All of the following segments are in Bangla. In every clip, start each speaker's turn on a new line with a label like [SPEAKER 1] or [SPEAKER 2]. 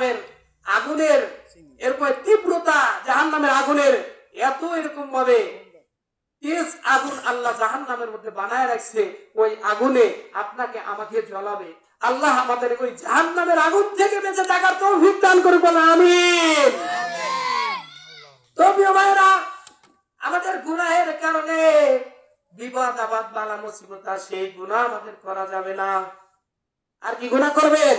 [SPEAKER 1] নামের আগুনের এরকম তীব্রতা জাহান নামের আগুনের, এত এরকম ভাবে তেজ আগুন আল্লাহ মধ্যে বানায় রাখছে, ওই আগুনে আপনাকে আমাকে জ্বলাবে। আল্লাহ আমাদের ওই আগুন থেকে বেঁচে থাকার তৌফিক দান করে বলে আমিন। তো ভাইরা আমাদের গুনাহের কারণে বিপদ আবাদ, বালা, মুসিবত সেই গুনাহ আমাদের করা যাবে না। আর কি গুনাহ করবেন?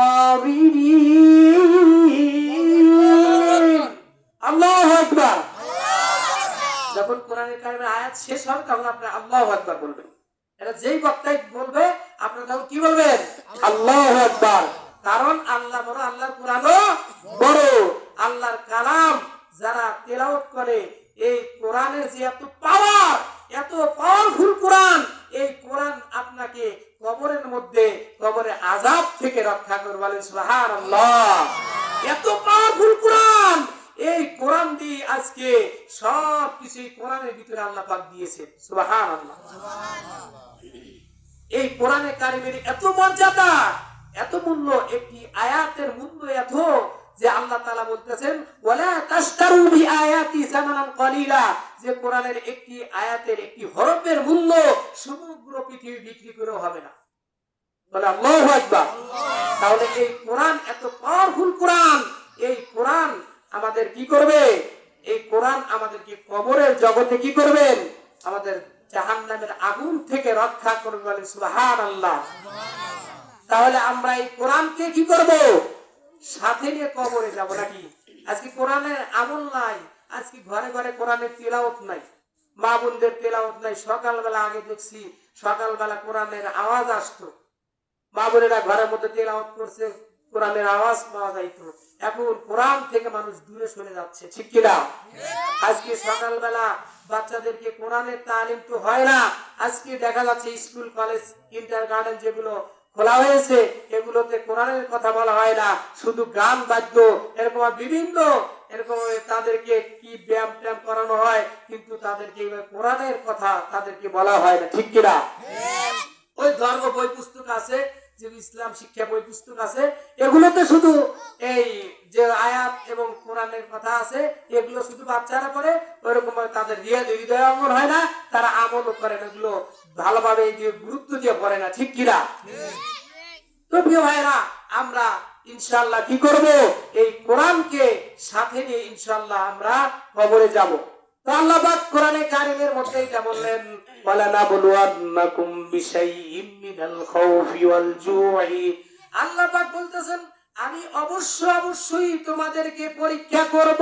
[SPEAKER 1] কোরআনের কারণে আয়াত শেষ হবে, তখন আপনি আল্লাহ আকবার বলবেন। এটা যেই বক্তাই বলবে আপনি তখন কি বলবেন? আল্লাহ আকবার। কারণ আল্লাহ বড়, আল্লাহর কোরআনও বড়। আল্লাহর কালাম যারা তেলাওয়াত করে, এই কোরআনের যে এত পাওয়ার এত পাওয়ারফুল কোরআন, এই কোরআন আপনাকে কবরের মধ্যে, কবরে আজাব থেকে রক্ষা করবে বলেন সুবহানাল্লাহ। এত পাওয়ারফুল কোরআন! এই কোরআন দিয়ে আজকে সব কিছু কোরআনের ভিতরে আল্লাহ পাক দিয়েছে সুবহানাল্লাহ। এই কোরআনে কারিমের এত মর্যাদা এত মূল্য একটি আয়াতের মূল্য এত যে আল্লাহ তাআলা বলতেছেন ওয়ালা তাশতারু বিআয়াতি সামানান কলিলা যে কোরআনের একটি আয়াতের একটি হরফের মূল্য সমগ্র পৃথিবী বিক্রি করেও হবে না। বলে আল্লাহু আকবার। তাহলে এই কোরআন এত পাওয়ারফুল কোরআন এই কোরআন আমাদের কি করবে? এই কোরআন আমাদেরকে কবরের জগতে কি করবেন আমাদের জাহান্নামের আগুন থেকে রক্ষা করবে বলে সুবহানাল্লাহ। তাহলে আমরা এই কোরআনকে কি করব? সাথে নিয়ে কবরে যাব নাকি? আজকে কোরআনের আমল নাই, আজকে ঘরে ঘরে কোরআনের তেলাওয়াত নাই, মা বোনদের তেলাওয়াত নাই, সকালবেলা আগে দেখছি, সকালবেলা কোরআনের আওয়াজ আসতো। মা বোনেরা ঘরের মধ্যে তেলাওয়াত করছে, কোরআনের আওয়াজ পাওয়া যাইতো। এখন কোরআন থেকে মানুষ দূরে সরে যাচ্ছে ঠিক কিনা আজকে সকালবেলা বাচ্চাদেরকে কোরআনের তালিম তো হয় না আজকে দেখা যাচ্ছে স্কুল কলেজ ইন্টার গার্ডেন যেগুলো খোলা হয়েছে এগুলোতে কোরআনের কথা বলা হয় না শুধু গান বাদ্য এরকম বিভিন্ন এরকম তাদেরকে কি ব্যায়াম ট্যায়াম করানো হয় কিন্তু তাদেরকে কোরআনের কথা তাদেরকে বলা হয় না ঠিক কিনা ওই ধর্ম বই পুস্তক আছে ইসলাম শিক্ষা বই পুস্তক আছে, এগুলোতে শুধু এই যে আয়াত এবং কোরআনের কথা আছে, এগুলো শুধু বাচ্চারা করে ওইরকম ভাবে তাদের হৃদয় অঙ্গন হয় না, তারা আমলও করে না, এগুলো ভালোভাবে এই যে গুরুত্ব দিয়ে পড়ে না, ঠিক কিনা? তো প্রিয় ভাইরা আমরা ইনশাল্লাহ কি করব? এই কোরআনকে সাথে নিয়ে ইনশাল্লাহ আমরা কবরে যাব। তো আল্লাহ কোরআনে কারিমের মধ্যে এটা বললেন পাক বলতেছেন, আমি অবশ্য অবশ্যই তোমাদেরকে পরীক্ষা করব।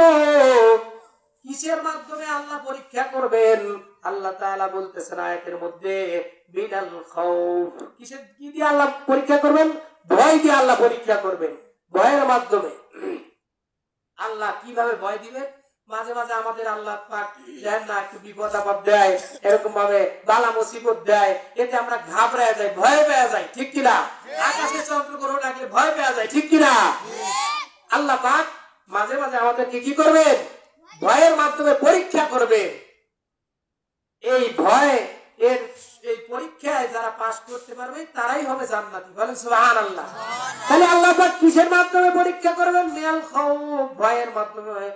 [SPEAKER 1] কিসের মাধ্যমে আল্লাহ পরীক্ষা করবেন? আল্লাহ তাআলা বলতেছেন আয়াতের মধ্যে, মিনাল খাউফ। কিসের, কি দিয়ে আল্লাহ পরীক্ষা করবেন? ভয় দিয়ে আল্লাহ পরীক্ষা করবেন। ভয়ের মাধ্যমে। আল্লাহ কীভাবে ভয় দিবেন? মাঝে মাঝে আমাদের আল্লাহ পাক দেন না, একটু বিপদ আপদ দেয়, এরকম ভাবে বালা মুসিবত দেয়, এতে আমরা ঘাবড়ায় যাই, ভয় পেয়ে যাই, ঠিক কিনা? আকাশে চন্দ্র গ্রহ লাগলে ভয় পেয়ে যায় ঠিক কিনা? আল্লাহ পাক মাঝে মাঝে আমাদেরকে কি করবেন? ভয়ের মাধ্যমে পরীক্ষা করবেন। এই ভয়, এর এই পরীক্ষায় যারা পাস করতে পারবে, তারাই হবে জান্নাতি। বলেন সুবহানাল্লাহ। তাহলে আল্লাহ পাক কিসের মাধ্যমে পরীক্ষা করবেন? মিনাল খাউফ, ভয়ের মাধ্যমে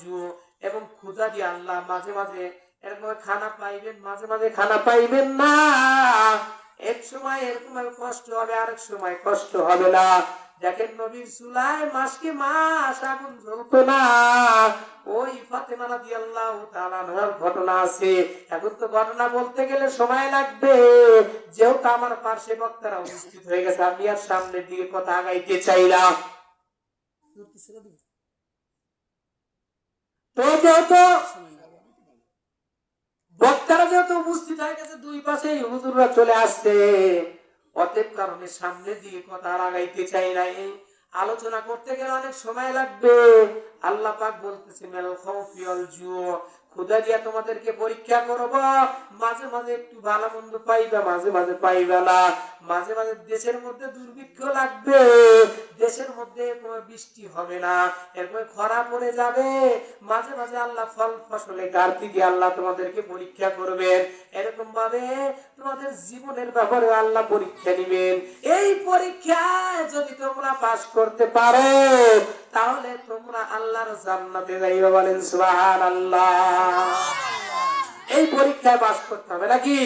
[SPEAKER 1] জু এবং ক্ষুধা দিয়ে আল্লাহ মাঝে মাঝে এরকম খানা পাইবেন, মাঝে মাঝে খানা পাইবেন না। এক সময় এরকম কষ্ট হবে, আরেক সময় কষ্ট হবে না। দেখেন নবীর মাসকে মাস আগুন জ্বলতো না। ওই ফাতেমা রাদিয়াল্লাহু তাআলা আনহার ঘটনা আছে। এখন তো ঘটনা বলতে গেলে সময় লাগবে। যেহেতু আমার পার্শ্বে বক্তারা উপস্থিত হয়ে গেছে, আমি আর সামনের দিকে কথা আগাইতে চাইলাম তো যেহেতু বক্তারা যেহেতু উপস্থিত হয়ে গেছে, দুই পাশে হুজুররা চলে আসছে। অতএব কারণে সামনে দিয়ে কথা লাগাইতে চাই না আলোচনা করতে গেলে অনেক সময় লাগবে। আল্লাহ পাক বলতেছে, মেল খাউফি জু খুদা দিয়া তোমাদেরকে পরীক্ষা করব। মাঝে মাঝে একটু ভালো মন্দ পাইবা, মাঝে মাঝে পাইবা না। মাঝে মাঝে দেশের মধ্যে দুর্ভিক্ষ লাগবে। দেশের মধ্যে বৃষ্টি হবে না। এরপরে খরা পড়ে যাবে। মাঝে মাঝে আল্লাহ ফল ফসলে দিয়ে আল্লাহ তোমাদেরকে পরীক্ষা করবেন। এরকম ভাবে তোমাদের জীবনের ব্যাপারে আল্লাহ পরীক্ষা নিবেন। এই পরীক্ষায় যদি তোমরা পাশ করতে পারো, তাহলে তোমরা আল্লাহর জান্নাতে যাইবে বলেন সুবহান আল্লাহ এই পরীক্ষায় পাশ করতে হবে নাকি?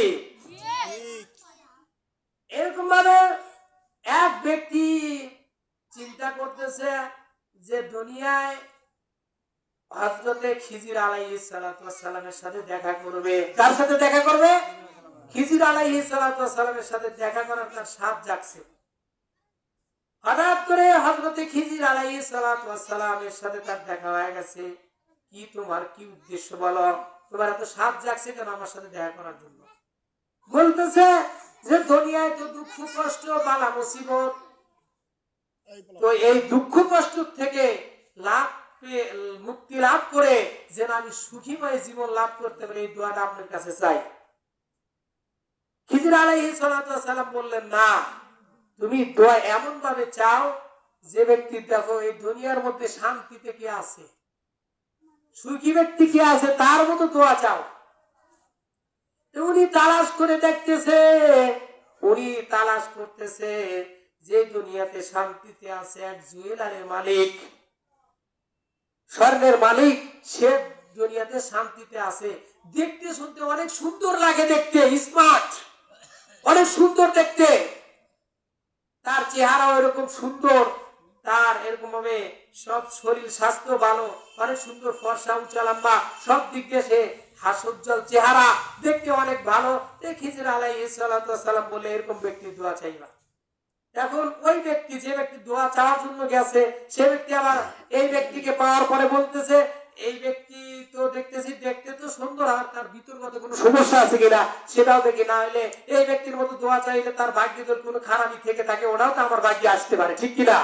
[SPEAKER 1] এরকম ভাবে এক ব্যক্তি চিন্তা করতেছে যে দুনিয়ায় হজরতে খিজির সালাতু সালামের সাথে দেখা করবে। কার সাথে দেখা করবে? খিজির সালাতু সালামের সাথে দেখা করার তার সাপ জাগছে। হঠাৎ করে হজরতে খিজির আলাইহিস সালাতু সালামের সাথে তার দেখা হয়ে গেছে। কি তোমার কি উদ্দেশ্য বলো? তোমার এত সাপ জাগছে কেন আমার সাথে দেখা করার জন্য? বলতেছে যে দুনিয়ায় তো দুঃখ কষ্ট বালা মুসিবত। তো এই দুঃখ কষ্ট থেকে লাভ মুক্তি লাভ করে যেন আমি সুখীময় জীবন লাভ করতে পারি এই দোয়াটা আপনার কাছে চাই। খিজির আলাইহিস সালাতু সালাম বললেন না তুমি দোয়া এমন ভাবে চাও যে ব্যক্তি দেখো এই দুনিয়ার মধ্যে শান্তিতে কে আছে? সুখী ব্যক্তি কে আছে তার মতো দোয়া চাও। উনি তালাশ করে দেখতেছে, উনি তালাশ করতেছে যে দুনিয়াতে শান্তিতে আছে এক জুয়েলারের মালিক। স্বর্ণের মালিক, সে দুনিয়াতে শান্তিতে আছে। দেখতে শুনতে অনেক সুন্দর লাগে দেখতে স্মার্ট অনেক সুন্দর দেখতে। তার চেহারা এরকম সুন্দর, তার এরকম ভাবে সব শরীর, স্বাস্থ্য ভালো, অনেক সুন্দর ফর্সা, উঁচা, লম্বা, সব দিক দিয়ে সে হাসুজ্জ্বল চেহারা, দেখতে অনেক ভালো। খিজির আলাই সালাম বলে এরকম ব্যক্তি দোয়া চাইবা এখন ওই ব্যক্তি, যে ব্যক্তি দোয়া চাওয়ার জন্য গেছে, সে ব্যক্তি আবার এই ব্যক্তিকে পাওয়ার পরে বলতেছে, এই ব্যক্তি তো দেখতেছি, দেখতে তো সুন্দর, আর তার ভিতরগত কোনো সমস্যা আছে কিনা, সেটাও দেখি না হলে এই ব্যক্তির মতো দোয়া চাইলে তার ভাগ্যে যদি কোনো খারাপই থেকে থাকে, ওটাও তো আমার ভাগ্যে আসতে পারে, ঠিক কিনা?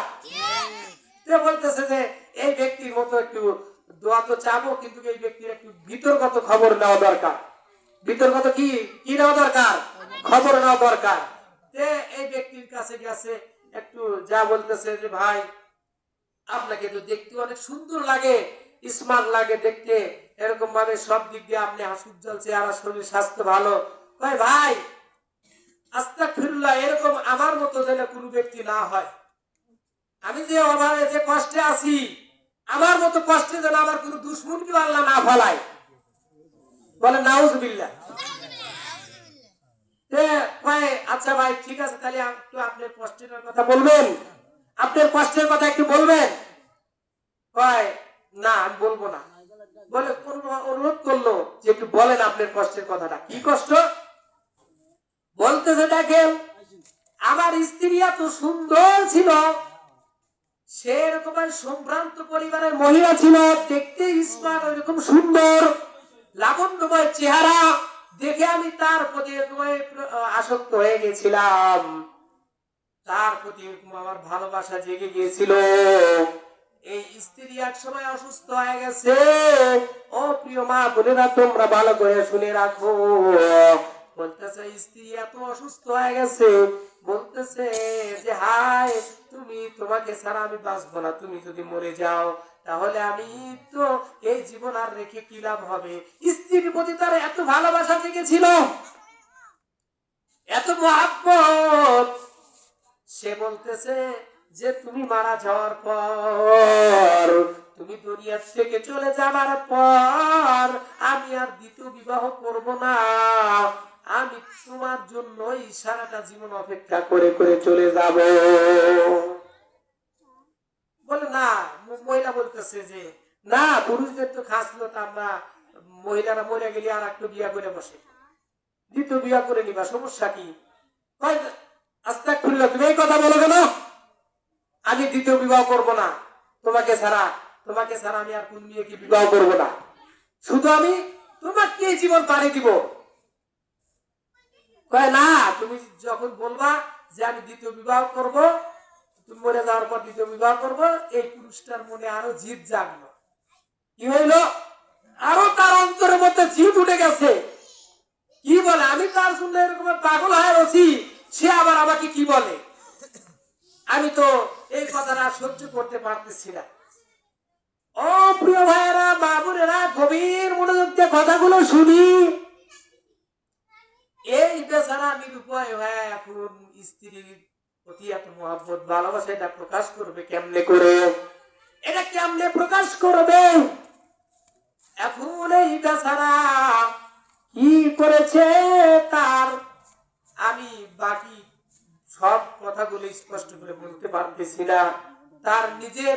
[SPEAKER 1] সে বলতেছে যে এই ব্যক্তির মতো একটু দোয়া তো চাবো, কিন্তু এই ব্যক্তির একটু ভিতরগত খবর নেওয়া দরকার। ভিতরগত কি? কি নেওয়া দরকার? খবর নেওয়া দরকার। তে এই ব্যক্তির কাছে গেছে একটু যা বলতেছে যে, ভাই, আপনাকে তো দেখতে অনেক সুন্দর লাগে স্মার্ট লাগে দেখতে। এরকম ভাবে সব দিক দিয়ে আপনি হাসুজ্জ্বল চেহারা, শরীর, স্বাস্থ্য ভালো। ভাই ভাই আস্তা ফিরুল্লাহ এরকম আমার মতো যেন কোনো ব্যক্তি না হয়। আমি যে অভাবে যে কষ্টে আছি আমার মতো কষ্টে যেন আমার কোনো দুশ্মন কি আল্লাহ না ফলায়। বলে নাউজবিল্লাহ। এ, ভাই আচ্ছা ভাই ঠিক আছে তাহলে একটু আপনার কষ্টের কথা বলবেন। আপনার কষ্টের কথা একটু বলবেন? না আমি বলব না। বলে অনু- অনুরোধ করল যে একটু বলেন আপনার কষ্টের কথাটা। কি কষ্ট? বলতেছে দেখেন আমার স্ত্রী এত সুন্দর ছিল সে এরকম সম্ভ্রান্ত পরিবারের মহিলা ছিল, দেখতে স্মার্ট এরকম সুন্দর, লাবণ্যময় চেহারা, দেখে আমি তার প্রতি আসক্ত হয়ে গেছিলাম। তার প্রতি আমার ভালোবাসা জেগে গিয়েছিল। এই স্ত্রী এক সময় অসুস্থ হয়ে গেছে। ও প্রিয় মা, বোনেরা, তোমরা ভালো করে শুনে রাখো। বলতেছে, স্ত্রী এত অসুস্থ হয়ে গেছে। বলতেছে যে হাই তুমি, তোমাকে ছাড়া আমি বাঁচবো না। তুমি যদি মরে যাও, তাহলে আমি তো এই জীবন আর রেখে কি লাভ হবে? স্ত্রীর প্রতি তার এত ভালোবাসা জেগেছিল, এত মহাব্বত। সে বলতেছে যে, তুমি মারা যাওয়ার পর তুমি দুনিয়ার থেকে চলে যাবার পর আমি আর দ্বিতীয় বিবাহ করব না। আমি তোমার জন্য সারাটা জীবন অপেক্ষা করে করে চলে যাব। বলে, না, মহিলা বলতেছে যে, না, পুরুষদের তো খাস লোক আমরা মহিলারা মরে গেলে আর একটু বিয়া করে বসে। দ্বিতীয় বিয়া করে নিবা, সমস্যা কি? আস্তে খুললো তুমি এই কথা বলো কেন? আমি দ্বিতীয় বিবাহ করব না। তোমাকে ছাড়া তোমাকে ছাড়া আমি আর কোন মেয়েকে বিবাহ করব না। শুধু আমি তোমাকে জীবন পাড়ি দিব। না, তুমি যখন বলবা যে আমি দ্বিতীয় বিবাহ করব, তুমি মরে যাওয়ার পর দ্বিতীয় বিবাহ করব, এই পুরুষটার মনে আরও জিদ জাগলো। কি হইল? আরও তার অন্তরের মধ্যে জিদ উঠে গেছে। কি বলে? আমি তার জন্য এরকম পাগল হয়ে রছি সে আবার আমাকে কি বলে? আমি তো এই কথাটা সহ্য করতে পারতেছি না। প্রিয় ভাইয়েরা বাবুরেরা গভীর মনোযোগ কথাগুলো শুনি। এই বেচারা নিরুপায় হয়ে এখন স্ত্রীর প্রতি এত মহাব্বত, ভালোবাসা এটা প্রকাশ করবে কেমনে করে? এটা কেমনে প্রকাশ করবে? এখন এই বেচারা কি করেছে তার আমি বাকি সব কথাগুলো স্পষ্ট করে বলতে পারতেছি না। তার নিজের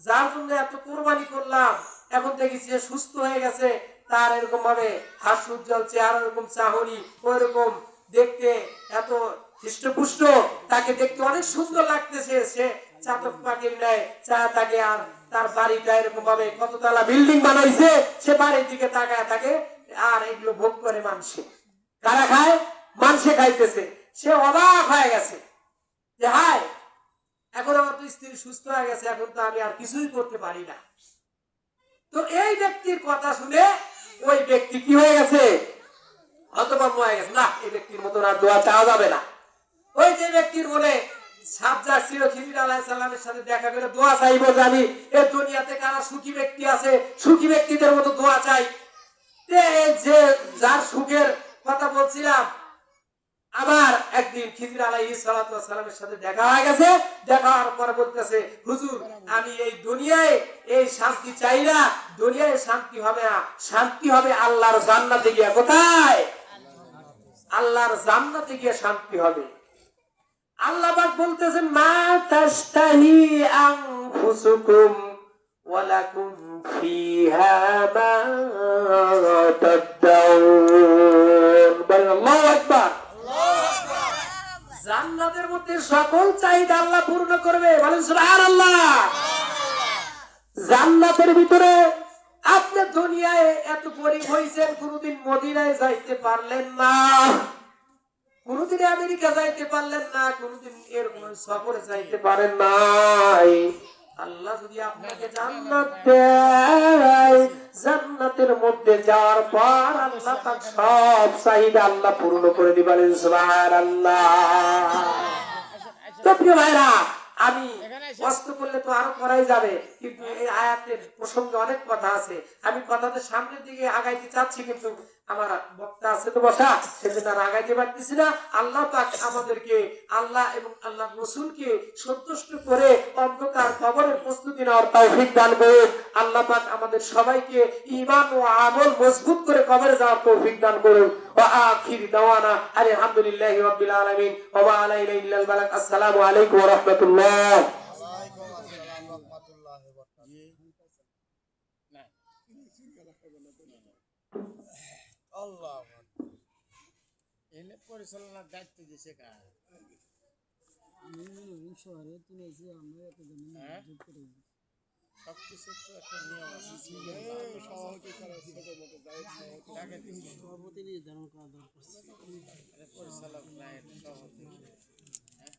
[SPEAKER 1] যার জন্য এত কোরবানি করলাম, এখন দেখি সে সুস্থ হয়ে গেছে, তার এরকম ভাবে হাস্য উজ্জ্বল চেহারা এরকম চাহনি, ওইরকম দেখতে এত হৃষ্টপুষ্ট, তাকে দেখতে অনেক সুন্দর লাগতেছে। সে চাতক পাখির নেয় চা তাকে আর তার বাড়িটা এরকম ভাবে কততলা বিল্ডিং বানাইছে, সে বাড়ির দিকে তাকায় থাকে, আর এগুলো ভোগ করে মানুষে কারা খায়? মানুষে খাইতেছে। সে অবাক হয়ে গেছে যে হায় এখন আমার তো স্ত্রী সুস্থ হয়ে গেছে, এখন তো আমি আর কিছুই করতে পারি না। তো এই ব্যক্তির কথা শুনে ওই ব্যক্তি কি হয়ে গেছে? হতভম্ব হয়ে গেছে। না, এই ব্যক্তির মতো আর দোয়া চাওয়া যাবে না। ওই যে ব্যক্তির মনে সাবজা ছিল খিজির আলাইসাল্লামের সাথে দেখা করে দোয়া চাইব জানি, এ দুনিয়াতে কারা সুখী ব্যক্তি আছে? সুখী ব্যক্তিদের মতো দোয়া চাই। যে যার সুখের কথা বলছিলাম আবার একদিন খিজির আলাই সালামের সাথে দেখা হয়ে গেছে। দেখা হওয়ার পরে বলতেছে, হুজুর, আমি এই দুনিয়ায় এই শান্তি চাই না। দুনিয়ায় শান্তি হবে না। শান্তি হবে আল্লাহর জান্নাতে গিয়া। কোথায়? আল্লাহর জান্নাতে গিয়ে শান্তি হবে। আল্লাহ পাক বলতেছেন, মা জান্নাতের মধ্যে সকল চাহিদা আল্লাহ পূর্ণ করবে। বলেন সুবহানাল্লাহ। জান্নাতের ভিতরে আপনি দুনিয়ায় এত গরিব হয়েছেন কোনদিন মদিনায় যাইতে পারলেন না। কোনদিন আমেরিকা যাইতে পারলেন না, কোনদিন এরকম সফরে যাইতে পারেন নাই। আল্লাহ যদি আপনাকে জান্নাত দেয়, জান্নাতের মধ্যে যাওয়ার পর আল্লাহ তার সব চাহিদা আল্লাহ পূর্ণ করে দিবেন, সুবহানাল্লাহ। তো প্রিয় ভাইরা, আমি কষ্ট করলে তো আরও করাই যাবে। কিন্তু এই আয়াতের প্রসঙ্গে অনেক কথা আছে। আমি কথাদের সামনের দিকে আগাইতে চাচ্ছি, কিন্তু আমার বক্তা আছে তো বসা, সেজন্য আর আগাইতে পারতেছি না। আল্লাহ পাক আমাদেরকে, আল্লাহ এবং আল্লাহ রসুলকে সন্তুষ্ট করে অন্ধকার কবরের প্রস্তুতি নেওয়ার তৌফিক দান করে আল্লাহ পাক আমাদের সবাইকে ঈমান ও আমল মজবুত করে কবরে যাওয়ার তৌফিক দান ওয়া আখির দাওয়ানা রাব্বিল আলামিন। ওয়া মা আলাইনা ইল্লাল বালাগ আসসালামু আলাইকুম ওয়া রাহমাতুল্লাহ
[SPEAKER 2] আল্লাহ এনে পরিচালনার দায়িত্ব দিছে কার
[SPEAKER 3] শহরে তুমি এসে আমরা এত জমি
[SPEAKER 2] হ্যাঁ?
[SPEAKER 3] যোগ করে
[SPEAKER 2] সব কিছু তো একটা নিয়ম আছে কাকে দিছে?
[SPEAKER 3] সভাপতি নির্ধারণ করা দরকার
[SPEAKER 2] পরিচালক নাই সভাপতি হ্যাঁ?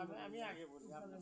[SPEAKER 2] আমি আমি আগে বলি আপনি।